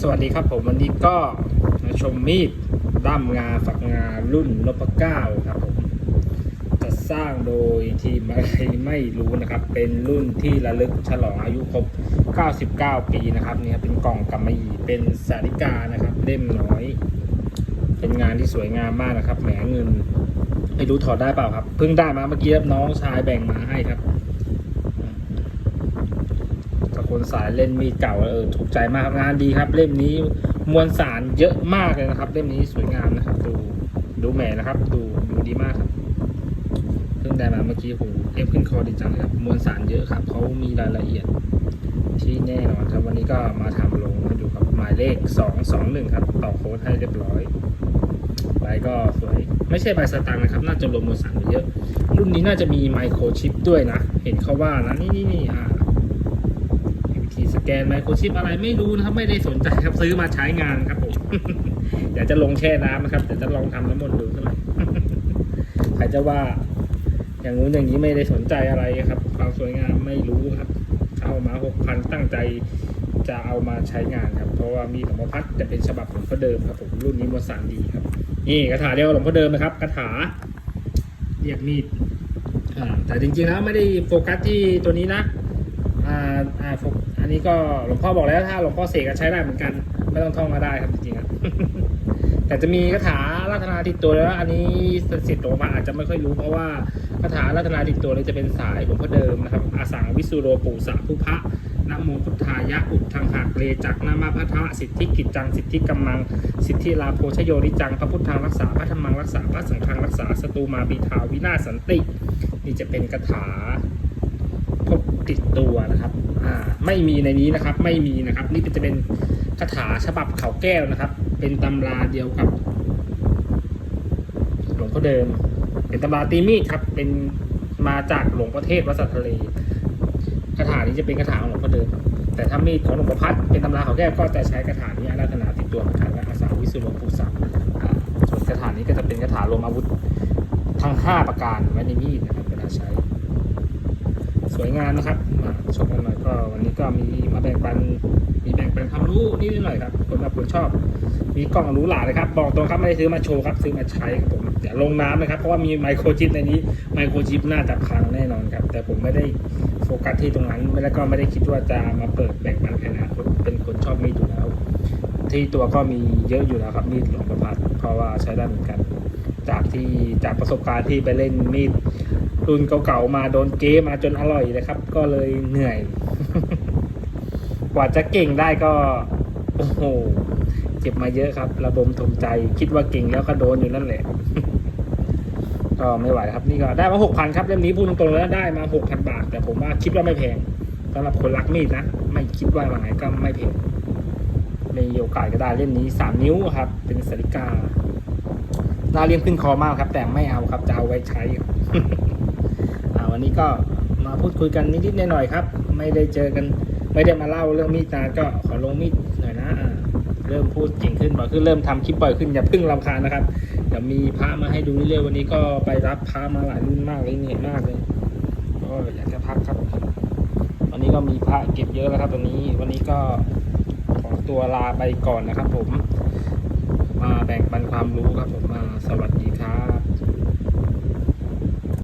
สวัสดีครับผมวันนี้ก็มาชมมีดด้ามงาฝักงารุ่นนพเก้าครับผมจะสร้างโดยทีมอะไรไม่รู้นะครับ เป็นรุ่นที่ระลึกฉลองอายุครบ 99 ปีนะครับเนี่ยเป็นกล่องกำมะหยี่เป็นสาริกานะครับ เล่มน้อย เป็นงานที่สวยงามมากนะครับแหมเงินไม่รู้ถอดได้เปล่าครับเพิ่งได้มาเมื่อกี้น้องชายแบ่งมาให้ครับ คนสายเล่นมีดเก่าเออถูกใจมากครับงานดีครับ เล่มนี้มวลสารเยอะมากเลยนะครับ เล่มนี้สวยงามนะครับ ดูดูแหมนะครับ ดูดูดีมากครับเพิ่งได้มาเมื่อกี้โหเอฟขึ้นคอดีจังเลยครับมวลสารเยอะครับเขามีรายละเอียดที่แน่นอนครับวันนี้ก็มาทำลงมาดูครับหมายเลขสองสองหนึ่งครับ ต่อโค้ดให้เรียบร้อยใบก็สวย ไม่ใช่ใบสตางค์นะครับ น่าจะรวมมวลสารเยอะ รุ่นนี้น่าจะมีไมโครชิปด้วยนะ เห็นเขาว่านะ นี่นี่นี่อ่า สแกนไมโครชิปอะไรไม่รู้นะครับ ไม่ได้สนใจครับซื้อมาใช้งานครับผมอยากจะลงแช่น้ำนะครับเดี๋ยวจะลองทำน้ำมนต์ดูสักหน่อยใครจะว่า อย่างนู้นอย่างนี้ไม่ได้สนใจอะไรครับ ความสวยงามไม่รู้ครับเอามาหกพันตั้งใจจะเอามาใช้งานครับ เพราะว่ามีหลวงพ่อพัดจะเป็นฉบับหลวงพ่อเดิมครับผมรุ่นนี้มวลสารดีครับ นี่คาถาเดียวหลวงพ่อเดิมนะครับคาถาเรียกมีดแต่จริงๆแล้วไม่ได้โฟกัสที่ตัวนี้นะ อ่าอ่าผมอันนี้ก็หลวงพ่อบอกแล้วถ้าหลวงพ่อเสกก็ใช้ได้เหมือนกัน ไม่ต้องท่องก็ได้ครับจริงๆครับแต่จะมีคาถารัตนาติดตัวแล้วอันนี้สิทธิ์หลวงพ่ออาจจะไม่ค่อยรู้เพราะว่าคาถารัตนาติดตัวเนี่ยจะเป็นสายหลวงพ่อเดิมนะครับอาสังวิสุโรปุสาภุพะนะโมพุทธายะอุดทางหักเลจักนามาพัทะสิทธิกิจจังสิทธิกัมมัง สิทธิลาโพชโยริจังพระพุทธังรักษาพระธรรมังรักษาพระสังฆังรักษาสตูมาบีทาวินาสันติ นี่จะเป็นคาถา ติดตัวนะครับอ่าไม่มีในนี้นะครับ ไม่มีนะครับ นี่จะเป็นคาถาฉบับเขาแก้วนะครับ เป็นตำราเดียวกับหลวงพ่อเดิม เป็นตำราตีมีดครับ เป็นมาจากหลวงพ่อเทศวัดสัตทะเลคาถานี้จะเป็นคาถาของหลวงพ่อเดิม แต่ถ้ามีดของหลวงพ่อพัดเป็นตำราเขาแก้วก็จะใช้คาถานี้อาราธนาติดตัวเหมือนกันและอาสาวิสุโลปุสัมส่วนคาถานี้ก็จะเป็นคาถารวมอาวุธทั้งห้าประการไว้ในมีดนะครับเวลาใช้ วยงามนะครับมาชมกันหน่อยก็วันนี้ก็มีมาแบ่งปันมีแบ่งปันความรู้นิดหน่อยครับคนบางคนชอบ มีกล่องรู้หราเลยครับบอกตรงครับไม่ได้ซื้อมาโชว์ครับซื้อมาใช้ครับผมอย่าลงน้ำนะครับเพราะว่ามีไมโครชิปในนี้ไมโครชิปน่าจะพังแน่นอนครับ แต่ผมไม่ได้โฟกัสที่ตรงนั้นแล้วก็ไม่ได้คิดว่าจะมาเปิดแบ่งปันใครนะเป็นคนชอบมีอยู่แล้ว ที่ตัวก็มีเยอะอยู่แล้วครับมีดหลวงประพัดเพราะว่าใช้ได้เหมือนกัน จากที่จากประสบการณ์ที่ไปเล่นมีดรุ่นเก่าๆมาโดนเกมมาจนอร่อยเลยครับ ก็เลยเหนื่อย กว่าจะเก่งได้ก็ โอ้โหเจ็บมาเยอะครับ ระบมทมใจคิดว่าเก่งแล้วก็โดนอยู่นั่นแหละก็ไม่ไหวครับนี่ก็ได้มาหกพันครับเล่มนี้พูดตรงๆแล้วได้มาหกพันบาท แต่ผมว่าคิดว่าไม่แพงสำหรับคนรักมีดนะ ไม่คิดว่าว่าไงก็ไม่แพง มีโอกาสก็ได้เล่มนี้สามนิ้วครับ เป็นสาริกาหน้าเลี่ยมขึ้นคอมากครับ แต่ไม่เอาครับจะเอาไว้ใช้ครับอ่าวันนี้ก็มาพูดคุยกันนิดๆหน่อยๆครับ ไม่ได้เจอกัน ไม่ได้มาเล่าเรื่องมีดนานก็ขอลงมีดหน่อยนะเริ่มพูดเก่งขึ้นบ่อยขึ้นเริ่มทำคลิปบ่อยขึ้นอย่าเพิ่งรำคาญนะครับเดี๋ยวมีพระมาให้ดูเรื่อยๆวันนี้ก็ไปรับพระมาหลายรุ่นมากเลยเหนื่อยมากเลยก็อยากจะพักครับวันนี้ก็มีพระเก็บเยอะแล้วครับตอนนี้วันนี้ก็ ตัวลาไปก่อนนะครับผม มาแบ่งปันความรู้ครับผมมาสวัสดีครับ